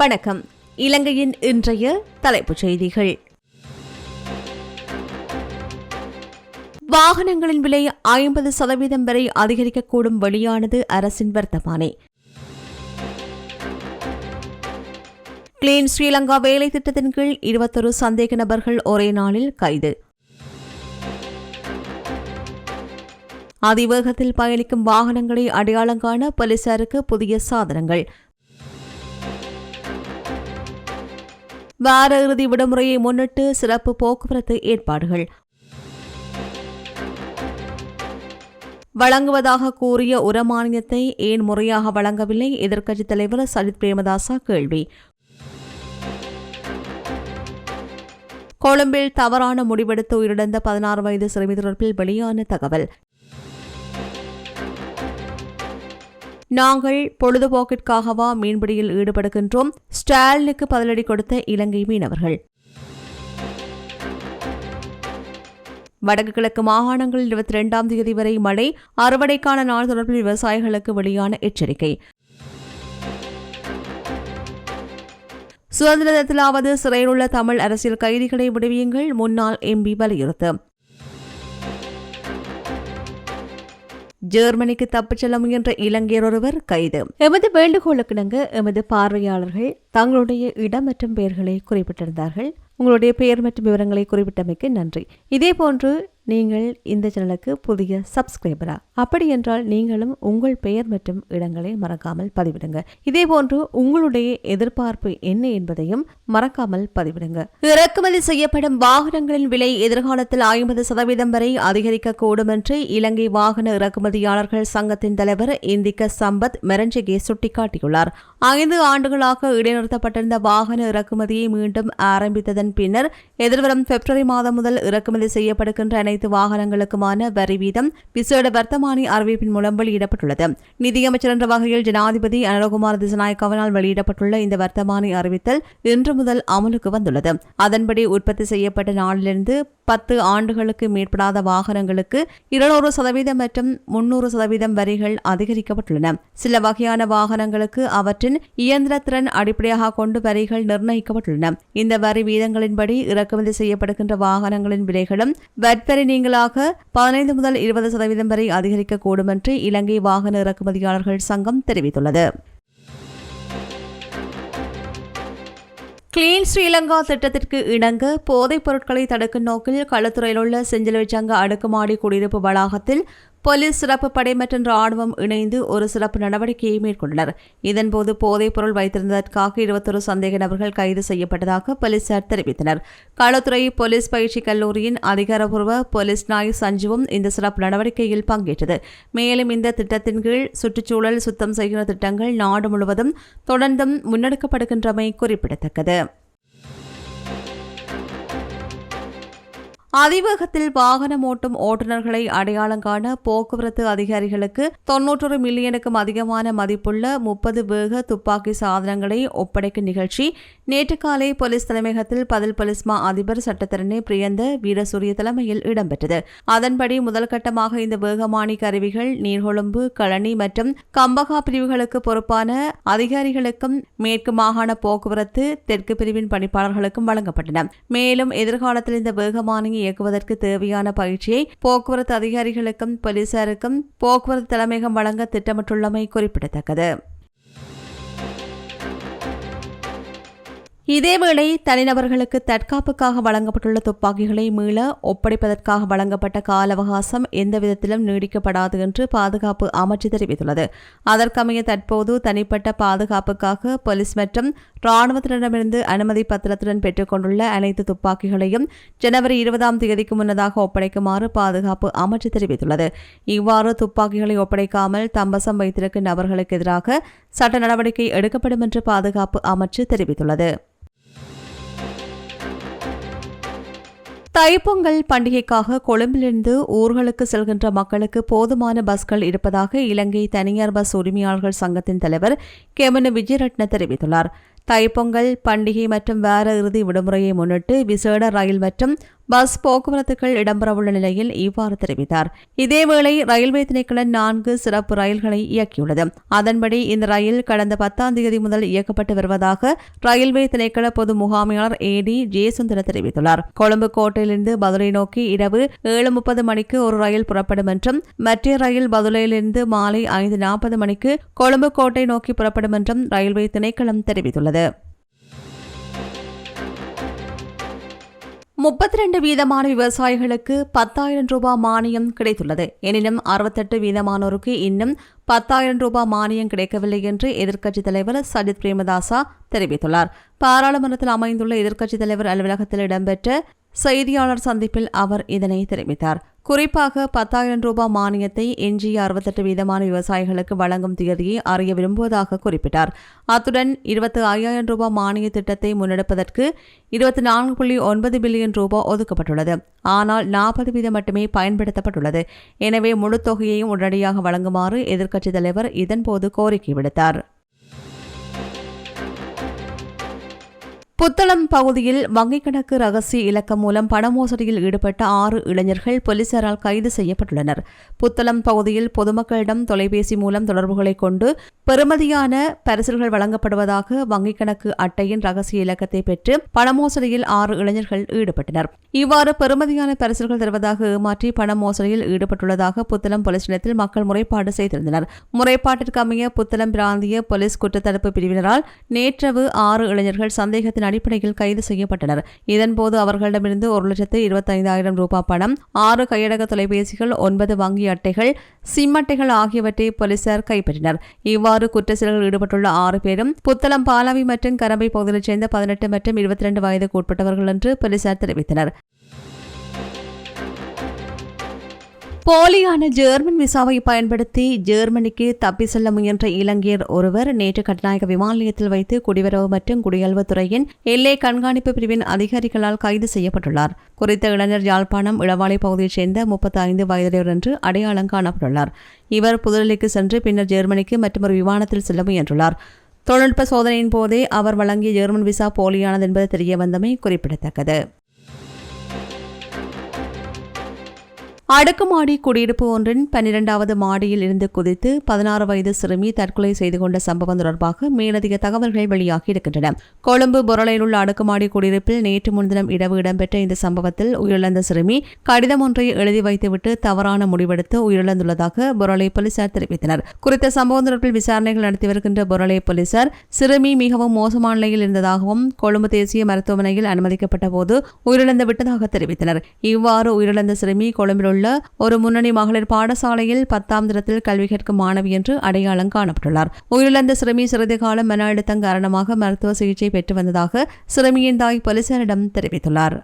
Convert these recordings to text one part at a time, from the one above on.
வணக்கம். இலங்கையின் இன்றைய தலைப்புச் செய்திகள். வாகனங்களின் விலை ஐம்பது சதவீதம் வரை அதிகரிக்கக்கூடும் வெளியானது அரசின் வர்த்தமானே. கிளீன் ஸ்ரீலங்கா வேலை திட்டத்தின் கீழ் இருபத்தொரு சந்தேக நபர்கள் ஒரே நாளில் கைது. அதிவேகத்தில் பயணிக்கும் வாகனங்களை அடையாளம் காண போலீசாருக்கு புதிய சாதனங்கள். வார இறுதி விடுமுறையை முன்னிட்டு சிறப்பு போக்குவரத்து ஏற்பாடுகள். வழங்குவதாக கூறிய உரமானியத்தை ஏன் முறையாக வழங்கவில்லை? எதிர்க்கட்சித் தலைவர் சஜித் பிரேமதாசா கேள்வி. கொழும்பில் தவறான முடிவெடுத்து உயிரிழந்த பதினாறு வயது சிறுமி தொடர்பில் வெளியான தகவல். நாங்கள் பொழுதுபோக்கிற்காகவா மீன்பிடியில் ஈடுபடுகின்றோம். ஸ்டாலினுக்கு பதிலடி கொடுத்த இலங்கை மீனவர்கள். வடக்கு கிழக்கு மாகாணங்களில் இருபத்தி இரண்டாம் தேதி வரை மழை அறுவடைக்கான நாள் தொடர்பில் விவசாயிகளுக்கு வெளியான எச்சரிக்கை. சுதந்திர தினத்திலாவது சிறையில் உள்ள தமிழ் அரசியல் கைதிகளை விடுவியுங்கள் முன்னாள் எம்பி வலியுறுத்து. ஜெர்மனிக்கு தப்பிச் செல்ல முயன்ற இலங்கையர் ஒருவர் கைது. எமது வேண்டுகோளுக்கிணங்க எமது பார்வையாளர்கள் தங்களுடைய இடம் மற்றும் பெயர்களை குறிப்பிட்டிருந்தார்கள். உங்களுடைய பெயர் மற்றும் விவரங்களை குறிப்பிட்டமைக்கு நன்றி. இதேபோன்று நீங்கள் இந்த சேனலுக்கு புதிய சப்ஸ்கிரைபரா அப்படி என்றால் நீங்களும் உங்கள் பெயர் மற்றும் இடங்களை மறக்காமல் பதிவிடுங்க. இதே போன்று உங்களுடைய எதிர்பார்ப்பு என்ன என்பதையும் மறக்காமல் பதிவிடுங்க. இறக்குமதி செய்யப்படும் வாகனங்களின் விலை எதிர்காலத்தில் ஐம்பது சதவீதம் வரை அதிகரிக்கக்கூடும் என்று இலங்கை வாகன இறக்குமதியாளர்கள் சங்கத்தின் தலைவர் இந்திக்க சம்பத் மெரஞ்சிகே சுட்டிக்காட்டியுள்ளார். ஐந்து ஆண்டுகளாக இடைநிறுத்தப்பட்டிருந்த வாகன இறக்குமதியை மீண்டும் ஆரம்பித்ததன் பின்னர் எதிர்வரும் பிப்ரவரி மாதம் முதல் இறக்குமதி செய்யப்படுகின்ற அனைத்து வாகனங்களுக்குமான வரி வீதம் விசேட வர்த்தமானி அறிவிப்பின் மூலம் வெளியிடப்பட்டுள்ளது. நிதியமைச்சர் என்ற வகையில் ஜனாதிபதி அனுரகுமார் திசநாயக்கவனால் வெளியிடப்பட்டுள்ள இந்த வர்த்தமானி அறிவித்தல் இன்று முதல் அமலுக்கு வந்துள்ளது. அதன்படி உற்பத்தி செய்யப்பட்ட நாளிலிருந்து பத்து ஆண்டுகளுக்கு மேற்படாத வாகனங்களுக்கு இருநூறு சதவீதம் மற்றும் முன்னூறு சதவீதம் வரிகள் அதிகரிக்கப்பட்டுள்ளன. சில வகையான வாகனங்களுக்கு அவற்றின் இயந்திர திறன் அடிப்படையாக கொண்டு வரிகள் நிர்ணயிக்கப்பட்டுள்ளன. இந்த வரி வீதங்களின்படி இறக்குமதி செய்யப்படுகின்ற வாகனங்களின் விலைகளும் வட்வரி நீங்களாக பதினைந்து முதல் இருபது சதவீதம் வரை அதிகரிக்கக்கூடும் என்று இலங்கை வாகன இறக்குமதியாளர்கள் சங்கம் தெரிவித்துள்ளது. கிளீன் ஸ்ரீலங்கா திட்டத்திற்கு இணங்க போதைப் பொருட்களை தடுக்கும் நோக்கில் களத்துறையில் உள்ள செஞ்சிலுவைச்சங்க அடுக்குமாடி குடியிருப்பு வளாகத்தில் போலீஸ் சிறப்பு படை மற்றும் ராணுவம் இணைந்து ஒரு சிறப்பு நடவடிக்கையை மேற்கொண்டனர். இதன்போது போதைப் பொருள் வைத்திருந்ததற்காக இருபத்தொரு சந்தேக நபர்கள் கைது செய்யப்பட்டதாக போலீசார் தெரிவித்தனர். களத்துறை போலீஸ் பயிற்சி கல்லூரியின் அதிகாரப்பூர்வ போலீஸ் நாய் சஞ்சுவும் இந்த சிறப்பு நடவடிக்கையில் பங்கேற்றது. மேலும் இந்த திட்டத்தின் கீழ் சுற்றுச்சூழல் சுத்தம் செய்கிற திட்டங்கள் நாடு முழுவதும் தொடர்ந்தும் முன்னெடுக்கப்படுகின்றமை குறிப்பிடத்தக்கது. அதிவேகத்தில் வாகனம் ஓட்டும் ஓட்டுநர்களை அடையாளம் காண போக்குவரத்து அதிகாரிகளுக்கு தொன்னூற்றொரு மில்லியனுக்கும் அதிகமான மதிப்புள்ள முப்பது வேக துப்பாக்கி சாதனங்களை ஒப்படைக்கும் நிகழ்ச்சி. நேற்று காலை போலீஸ் தலைமையகத்தில் பதில் பலிஸ்மா அதிபர் சட்டத்தரணி பிரியந்த வீரசூரிய தலைமையில் இடம்பெற்றது. அதன்படி முதல் கட்டமாக இந்த வேகமானி கருவிகள் நீர்கொழும்பு களனி மற்றும் கம்பகா பிரிவுகளுக்கு பொறுப்பான அதிகாரிகளுக்கும் மேற்கு மாகாண போக்குவரத்து தெற்கு பிரிவின் பணிப்பாளர்களுக்கும் வழங்கப்பட்டன. மேலும் எதிர்காலத்தில் இந்த வேகமானி இயக்குவதற்கு தேவையான பயிற்சியை போக்குவரத்து அதிகாரிகளுக்கும் போலீசாருக்கும் போக்குவரத்து தலைமையகம் வழங்க திட்டமிட்டுள்ளமை குறிப்பிடத்தக்கது. இதேவேளை தனிநபர்களுக்கு தற்காப்புக்காக வழங்கப்பட்டுள்ள துப்பாக்கிகளை மீள ஒப்படைப்பதற்காக வழங்கப்பட்ட கால அவகாசம் எந்த விதத்திலும் நீடிக்கப்படாது என்று பாதுகாப்பு அமைச்சு தெரிவித்துள்ளது. அதற்கமைய தற்போது தனிப்பட்ட பாதுகாப்புக்காக போலீஸ் மற்றும் ராணுவத்தினரிடமிருந்து அனுமதி பத்திரத்துடன் பெற்றுக்கொண்டுள்ள அனைத்து துப்பாக்கிகளையும் ஜனவரி இருபதாம் தேதிக்கு முன்னதாக ஒப்படைக்குமாறு பாதுகாப்பு அமைச்சு தெரிவித்துள்ளது. இவ்வாறு துப்பாக்கிகளை ஒப்படைக்காமல் தம்பசம் வைத்திருக்கும் நபர்களுக்கு எதிராக சட்ட நடவடிக்கை எடுக்கப்படும் என்று பாதுகாப்பு அமைச்சு தெரிவித்துள்ளது. தைப்பொங்கல் பண்டிகைக்காக கொழும்பிலிருந்து ஊர்களுக்கு செல்கின்ற மக்களுக்கு போதுமான பஸ்கள் இருப்பதாக இலங்கை தனியார் பஸ் உரிமையாளர்கள் சங்கத்தின் தலைவர் கெமனு விஜயரட்ன தெரிவித்துள்ளார். தைப்பொங்கல் பண்டிகை மற்றும் வார இறுதி விடுமுறையை முன்னிட்டு விசேட ரயில் மற்றும் பஸ் போக்குவரத்துகள் இடம்பெறவுள்ள நிலையில் இவ்வாறு தெரிவித்தார். இதேவேளை ரயில்வே திணைக்களம் நான்கு சிறப்பு ரயில்களை இயக்கியுள்ளது. அதன்படி இந்த ரயில் கடந்த பத்தாம் தேதி முதல் இயக்கப்பட்டு வருவதாக ரயில்வே திணைக்கள பொது முகாமையாளர் ஏடி ஜெயசுந்தர தெரிவித்துள்ளார். கொழும்பு கோட்டையிலிருந்து பதுளை நோக்கி இரவு ஏழு முப்பது மணிக்கு ஒரு ரயில் புறப்படும் என்றும் மற்ற ரயில் பதுளையிலிருந்து மாலை ஐந்து நாற்பது மணிக்கு கொழும்பு கோட்டை நோக்கி புறப்படும் என்றும் ரயில்வே திணைக்களம் தெரிவித்துள்ளது. முப்பத்தி ரெண்டு வீதமான விவசாயிகளுக்கு பத்தாயிரம் ரூபாய் மானியம் கிடைத்துள்ளது. எனினும் அறுபத்தெட்டு வீதமானோருக்கு இன்னும் பத்தாயிரம் ரூபாய் மானியம் கிடைக்கவில்லை என்று எதிர்க்கட்சித் தலைவர் சஜித் பிரேமதாசா தெரிவித்துள்ளார். பாராளுமன்றத்தில் அமைந்துள்ள எதிர்க்கட்சித் தலைவர் அலுவலகத்தில் இடம்பெற்ற செய்தியாளர் சந்திப்பில் அவர் இதனை தெரிவித்தார். குறிப்பாக பத்தாயிரம் ரூபாய் மானியத்தை எஞ்சிய அறுபத்தெட்டு வீதமான விவசாயிகளுக்கு வழங்கும் தேதியை அறிய விரும்புவதாக குறிப்பிட்டார். அத்துடன் இருபத்தி ஐயாயிரம் ரூபாய் மானிய திட்டத்தை முன்னெடுப்பதற்கு இருபத்தி நான்கு புள்ளி ஒன்பது பில்லியன் ரூபாய் ஒதுக்கப்பட்டுள்ளது. ஆனால் நாற்பது வீதம் மட்டுமே பயன்படுத்தப்பட்டுள்ளது. எனவே முழு தொகையையும் உடனடியாக வழங்குமாறு எதிர்க்கட்சித் தலைவர் இதன்போது கோரிக்கை விடுத்தார். புத்தளம் பகுதியில் வங்கிக் கணக்கு ரகசிய இலக்கம் மூலம் பண மோசடியில் ஈடுபட்ட ஆறு இளைஞர்கள் போலீசாரால் கைது செய்யப்பட்டுள்ளனர். புத்தளம் பகுதியில் பொதுமக்களிடம் தொலைபேசி மூலம் தொடர்புகளை கொண்டு பெறுமதியான பரிசுகள் வழங்கப்படுவதாக வங்கிக் கணக்கு அட்டையின் ரகசிய இலக்கத்தை பெற்று பண மோசடியில் ஆறு இளைஞர்கள் ஈடுபட்டனர். இவ்வாறு பெறுமதியான பரிசுகள் தருவதாக ஏமாற்றி பண மோசடியில் ஈடுபட்டுள்ளதாக புத்தளம் போலீஸ் நிலையத்தில் மக்கள் முறைப்பாடு செய்திருந்தனர். முறைப்பாட்டிற்கு அமைய புத்தளம் பிராந்திய போலீஸ் குற்றத்தடுப்பு பிரிவினரால் நேற்றவு ஆறு இளைஞர்கள் சந்தேகத்தின் அடிப்படையில் கைது செய்யப்பட்டனர். இதன்போது அவர்களிடமிருந்து ஒரு லட்சத்து இருபத்தைந்தாயிரம் ரூபாய் பணம் ஆறு கையடக தொலைபேசிகள் ஒன்பது வங்கி அட்டைகள் சிம் அட்டைகள் ஆகியவற்றை போலீசார் கைப்பற்றினர். இவ்வாறு குற்ற செயல்களில் ஈடுபட்டுள்ள ஆறு பேரும் புத்தளம் பாலாவி மற்றும் கரம்பை பகுதியைச் சேர்ந்த பதினெட்டு மற்றும் இருபத்தி ரெண்டு வயதுக்கு உட்பட்டவர்கள் என்று போலீசார் தெரிவித்தனர். போலியான ஜெர்மன் விசாவை பயன்படுத்தி ஜெர்மனிக்கு தப்பி செல்ல முயன்ற இலங்கையர் ஒருவர் நேற்று கட்நாயக விமான நிலையத்தில் வைத்து குடிவரவு மற்றும் குடியல்வுத்துறையின் எல்லை கண்காணிப்பு பிரிவின் அதிகாரிகளால் கைது செய்யப்பட்டுள்ளார். குறித்த இளைஞர் யாழ்ப்பாணம் இளவாலை பகுதியைச் சேர்ந்த முப்பத்தி ஐந்து வயதுடையவர் என்று அடையாளம் காணப்பட்டுள்ளார். இவர் புதுடெல்லிக்கு சென்று பின்னர் ஜெர்மனிக்கு மற்றொரு விமானத்தில் செல்ல முயன்றுள்ளார். தொழில்நுட்ப சோதனையின் போதே அவர் வழங்கிய ஜெர்மன் விசா போலியானது என்பது தெரியவந்தமை குறிப்பிடத்தக்கது. அடுக்குமாடி குடியிருப்பு ஒன்றின் பன்னிரெண்டாவது மாடியில் இருந்து குதித்து பதினாறு வயது சிறுமி தற்கொலை செய்து கொண்ட சம்பவம் தொடர்பாக மேலதிக தகவல்கள் வெளியாகி இருக்கின்றன. கொழும்பு பொருளையில் உள்ள அடுக்குமாடி குடியிருப்பில் நேற்று முன்தினம் இரவு இடம்பெற்ற இந்த சம்பவத்தில் உயிரிழந்த சிறுமி கடிதம் ஒன்றை எழுதி வைத்துவிட்டு தவறான முடிவெடுத்து உயிரிழந்துள்ளதாக பொருளை போலீசார் தெரிவித்தனர். குறித்த சம்பவம் தொடர்பில் விசாரணைகள் நடத்தி வருகின்ற பொருளை போலீசார் சிறுமி மிகவும் மோசமான நிலையில் இருந்ததாகவும் கொழும்பு தேசிய மருத்துவமனையில் அனுமதிக்கப்பட்ட போது உயிரிழந்து விட்டதாக தெரிவித்தனர். இவ்வாறு உயிரிழந்த சிறுமி கொழும்பில் உள்ள ஒரு முன்னணி மகளிர் பாடசாலையில் பத்தாம் தினத்தில் கல்வி கற்கும் மாணவி என்று அடையாளம் காணப்பட்டுள்ளார். உயிரிழந்த சிறுமி சிறிது காலம் மன அழுத்தம் காரணமாக மருத்துவ சிகிச்சை பெற்று வந்ததாக சிறுமியின் தாய் போலீசாரிடம் தெரிவித்துள்ளார்.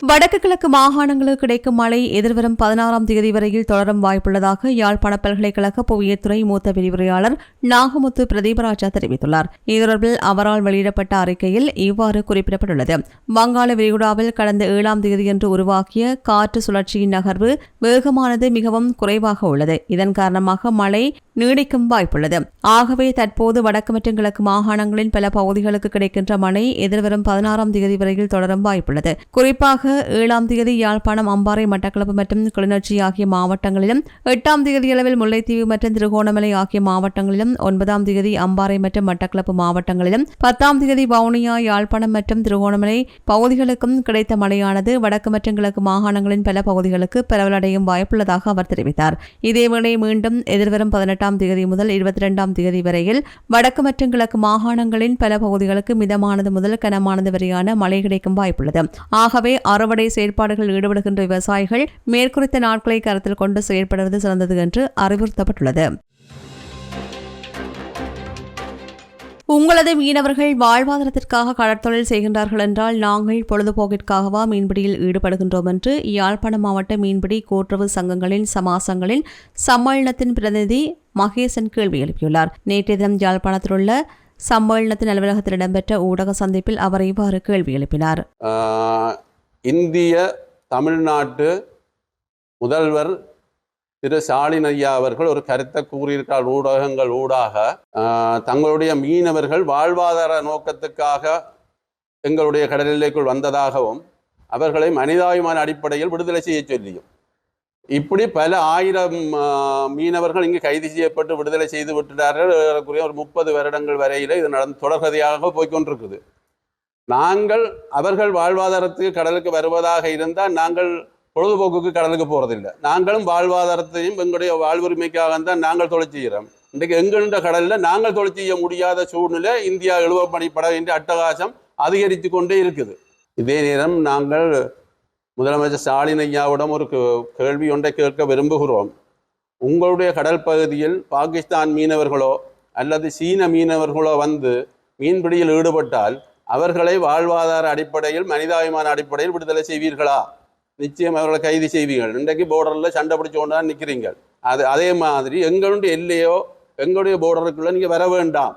வடக்கு கிழக்கு மாகாணங்களுக்கு கிடைக்கும் மழை எதிர்வரும் பதினாறாம் தேதி வரையில் தொடரும் வாய்ப்புள்ளதாக யாழ்ப்பாண பல்கலைக்கழக புவியத்துறை மூத்த விரிவுரையாளர் நாகமுத்து பிரதீபராஜா தெரிவித்துள்ளார். இதுதொடர்பில் அவரால் வெளியிடப்பட்ட அறிக்கையில் இவ்வாறு குறிப்பிடப்பட்டுள்ளது. வங்காள விரிகுடாவில் கடந்த ஏழாம் தேதியன்று உருவாக்கிய காற்று சுழற்சியின் நகர்வு வேகமானது மிகவும் குறைவாக உள்ளது. இதன் காரணமாக மழை நீடிக்கும் வாய்ப்புள்ளது. ஆகவே தற்போது வடக்கு மற்றும் கிழக்கு மாகாணங்களின் பல பகுதிகளுக்கு கிடைக்கின்ற மழை எதிர்வரும் பதினாறாம் தேதி வரையில் தொடரும் வாய்ப்புள்ளது. குறிப்பாக ஏழாம் தேதி யாழ்ப்பாணம் அம்பாறை மட்டக்களப்பு மற்றும் கிளிநொச்சி ஆகிய மாவட்டங்களிலும் எட்டாம் தேதி அளவில் முல்லைத்தீவு மற்றும் திருகோணமலை ஆகிய மாவட்டங்களிலும் ஒன்பதாம் தேதி அம்பாறை மற்றும் மட்டக்களப்பு மாவட்டங்களிலும் பத்தாம் தேதி வவுனியா யாழ்ப்பாணம் மற்றும் திருகோணமலை பகுதிகளுக்கும் கிடைத்த மழையானது வடக்கு மற்றும் கிழக்கு மாகாணங்களின் பல பகுதிகளுக்கு பரவலடையும் வாய்ப்புள்ளதாக அவர் தெரிவித்தார். இதேவேளை மீண்டும் எதிர்வரும் பதினெட்டாம் தேதி முதல் இருபத்தி இரண்டாம் தேதி வரையில் வடக்கு மற்றும் கிழக்கு மாகாணங்களின் பல பகுதிகளுக்கு மிதமானது முதல் கனமானது வரையான மழை கிடைக்கும் வாய்ப்புள்ளது. ஆகவே அறுவடை செயற்பாடுகளில் ஈடுபடுகின்ற விவசாயிகள் மேற்குறித்த நாட்களை கருத்தில் கொண்டு செயற்படுவது சிறந்தது என்று அறிவுறுத்தப்பட்டுள்ளது. உங்களது மீனவர்கள் வாழ்வாதாரத்திற்காக கடற்தொழில் செய்கின்றார்கள் என்றால் நாங்கள் பொழுதுபோக்கிற்காகவா மீன்பிடியில் ஈடுபடுகின்றோம் என்று யாழ்ப்பாணம் மாவட்ட மீன்பிடி கூட்டுறவு சங்கங்களின் சமாசங்களின் சம்மேளனத்தின் பிரதிநிதி மகேசன் கேள்வி எழுப்பியுள்ளார். நேற்றைய தினம் யாழ்ப்பாணத்தில் உள்ள சம்மேளனத்தின் அலுவலகத்தில் இடம்பெற்ற ஊடக சந்திப்பில் அவர் இவ்வாறு கேள்வி எழுப்பினார். இந்திய தமிழ்நாட்டு முதல்வர் திரு ஸ்டாலின் ஐயா அவர்கள் ஒரு கருத்தை கூறியிருக்கிறார். ஊடகங்கள் ஊடாக தங்களுடைய மீனவர்கள் வாழ்வாதார நோக்கத்துக்காக எங்களுடைய கடலிலேக்குள் வந்ததாகவும் அவர்களை மனிதாபிமான அடிப்படையில் விடுதலை செய்ய சொல்லியும். இப்படி பல ஆயிரம் மீனவர்கள் இங்கு கைது செய்யப்பட்டு விடுதலை செய்து விட்டுட்டார்கள். ஏறக்குறைய ஒரு முப்பது வருடங்கள் வரையில் இது நடந்து தொடர்கதையாக போய்க்கொண்டிருக்குது நாங்கள் அவர்கள் வாழ்வாதாரத்துக்கு கடலுக்கு வருவதாக இருந்தால் நாங்கள் பொழுதுபோக்குக்கு கடலுக்கு போறதில்லை. நாங்களும் வாழ்வாதாரத்தையும் எங்களுடைய வாழ்வுரிமைக்காக தான் நாங்கள் தொழில் செய்கிறோம். இன்றைக்கு எங்கெண்ட கடலில் நாங்கள் தொழில் செய்ய முடியாத சூழ்நிலை இந்தியா இழுவப்படிப்பட வேண்டிய அட்டகாசம் அதிகரித்து கொண்டே இருக்குது. இதே நேரம் நாங்கள் முதலமைச்சர் ஸ்டாலின் ஐயாவிடம் ஒரு கேள்வி ஒன்றை கேட்க விரும்புகிறோம். உங்களுடைய கடல் பகுதியில் பாகிஸ்தான் மீனவர்களோ அல்லது சீன மீனவர்களோ வந்து மீன்பிடியில் ஈடுபட்டால் அவர்களை வாழ்வாதார அடிப்படையில் மனிதாபிமான அடிப்படையில் விடுதலை செய்வீர்களா? நிச்சயம் அவர்களை கைது செய்வீர்கள். இன்றைக்கு போர்டரில் சண்டை பிடிச்சு கொண்டு தான் நிற்கிறீங்கள் அது அதே மாதிரி எங்களுடைய எல்லையோ எங்களுடைய போர்டருக்குள்ளே நீங்கள் வர வேண்டாம்.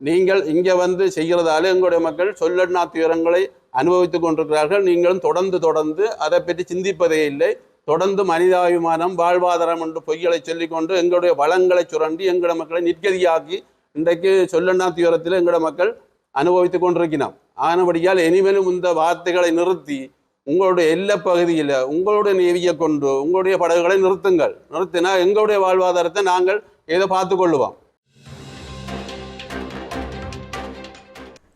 நீங்கள் இங்கே வந்து செய்கிறதால எங்களுடைய மக்கள் சொல்லண்ணா துயரங்களை அனுபவித்து கொண்டிருக்கிறார்கள். நீங்களும் தொடர்ந்து தொடர்ந்து அதை பற்றி சிந்திப்பதே இல்லை. தொடர்ந்து மனிதாபிமானம் வாழ்வாதாரம் என்று பொய்களை சொல்லிக்கொண்டு எங்களுடைய வளங்களை சுரண்டி எங்களோட மக்களை நிற்கதியாக்கி இன்றைக்கு சொல்லண்ணா துயரத்தில் எங்களோட மக்கள் அனுபவித்து கொண்டிருக்கிறோம் ஆனபடியால் இனிமேலும் இந்த வார்த்தைகளை நிறுத்தி உங்களுடைய எல்லை பகுதியில் உங்களுடைய நேவியை கொண்டு உங்களுடைய படகுகளை நிறுத்துங்கள். நிறுத்தினா எங்களுடைய வாழ்வாதாரத்தை நாங்கள் ஏதோ பார்த்து கொள்ளுவோம்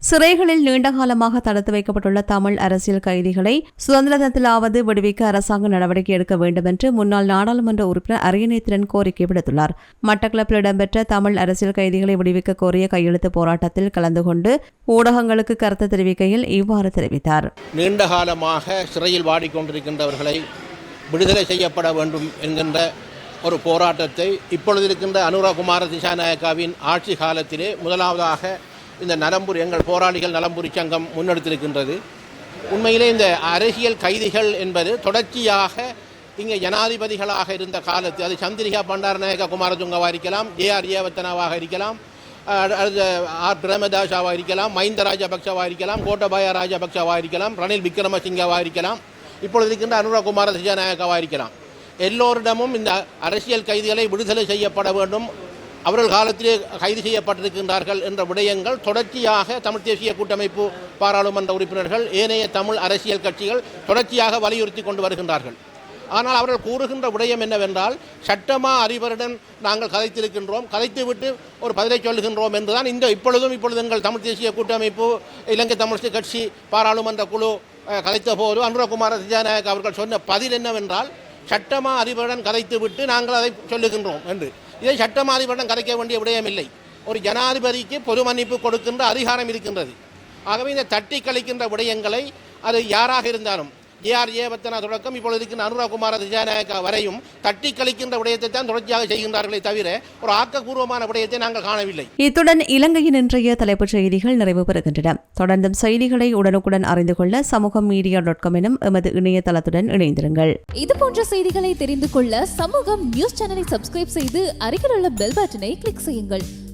சிறைகளில் நீண்டகாலமாக தடுத்து வைக்கப்பட்டுள்ள தமிழ் அரசியல் கைதிகளை சுதந்திர தினத்திலாவது விடுவிக்க அரசாங்கம் நடவடிக்கை எடுக்க வேண்டும் என்று முன்னாள் நாடாளுமன்ற உறுப்பினர் அரியணைத்திறன் கோரிக்கை விடுத்துள்ளார். மட்டக்களப்பில் இடம்பெற்ற தமிழ் அரசியல் கைதிகளை விடுவிக்க கோரிய கையெழுத்து போராட்டத்தில் கலந்து கொண்டு ஊடகங்களுக்கு கருத்து தெரிவிக்கையில் இவ்வாறு தெரிவித்தார். நீண்ட காலமாக சிறையில் வாடிக்கொண்டிருக்கின்றவர்களை விடுதலை செய்யப்பட வேண்டும் என்கின்ற ஒரு போராட்டத்தை இப்பொழுது இருக்கின்ற அனுரகுமார திசாநாயக்காவின் ஆட்சி காலத்திலே முதலாவதாக இந்த நலம்புரி எங்கள் போராளிகள் நலம்புரி சங்கம் முன்னெடுத்திருக்கின்றது. உண்மையிலே இந்த அரசியல் கைதிகள் என்பது தொடர்ச்சியாக இங்கே ஜனாதிபதிகளாக இருந்த காலத்து அது சந்திரிகா பண்டாரநாயக குமாரதுங்கவாக இருக்கலாம் ஏஆர் ஏவத்தனாவாக இருக்கலாம் ஆர். பிரேமதாசாவாக இருக்கலாம் மஹிந்த ராஜபக்சவாக இருக்கலாம் கோட்டபாய ராஜபக்சவாக இருக்கலாம் ரணில் விக்ரமசிங்கவாக இருக்கலாம் இப்பொழுது இருக்கின்ற அனுரகுமார திசாநாயக்கவாக இருக்கலாம். எல்லோரிடமும் இந்த அரசியல் கைதிகளை விடுதலை செய்யப்பட வேண்டும் அவர்கள் காலத்திலே கைது செய்யப்பட்டிருக்கின்றார்கள் என்ற விடயங்கள் தொடர்ச்சியாக தமிழ் தேசிய கூட்டமைப்பு பாராளுமன்ற உறுப்பினர்கள் ஏனைய தமிழ் அரசியல் கட்சிகள் தொடர்ச்சியாக வலியுறுத்தி கொண்டு வருகின்றார்கள். ஆனால் அவர்கள் கூறுகின்ற விடயம் என்னவென்றால் சட்டமா அறிவருடன் நாங்கள் கதைத்திருக்கின்றோம் கதைத்துவிட்டு ஒரு பதிலை சொல்கின்றோம் என்றுதான் இந்த இப்பொழுதும் இப்பொழுது எங்கள் தமிழ் தேசிய கூட்டமைப்பு இலங்கை தமிழ் கட்சி பாராளுமன்ற குழு கதைத்த போது அனுரகுமார திஜாநாயக் அவர்கள் சொன்ன பதில் என்னவென்றால் சட்டமா அறிவருடன் கதைத்துவிட்டு நாங்கள் அதை சொல்லுகின்றோம் என்று. இதை சட்டமாதிபட்டம் கதைக்க வேண்டிய விடயமில்லை. ஒரு ஜனாதிபதிக்கு பொது மன்னிப்பு கொடுக்கின்ற அதிகாரம் இருக்கின்றது. ஆகவே இந்த தட்டி கழிக்கின்ற விடயங்களை அது யாராக இருந்தாலும் ஏஆர் ஏவத்தனா தொடக்கம். இப்பொழுது இருக்கின்ற அனுராகுமார திஜாநாயக்கா வரையும் தட்டி கழிக்கின்ற விடயத்தை தான் தொடர்ச்சியாக செய்கின்றார்களே தவிர ஒரு ஆக்கபூர்வமான விடயத்தை நாங்கள் காணவில்லை. இத்துடன் இலங்கையின் இன்றைய தலைப்புச் செய்திகள் நிறைவு பெறுகின்றன. தொடர்ந்தும் செய்திகளை உடனுக்குடன் அறிந்து கொள்ள சமூகம் மீடியா டாட் காம் எனும் எமது இணையதளத்துடன் இணைந்திருங்கள். இது போன்ற செய்திகளை தெரிந்து கொள்ள சமூகம் நியூஸ் சேனலை சப்ஸ்கிரைப் செய்து அருகில் உள்ள பெல் பட்டனை கிளிக் செய்யுங்கள்.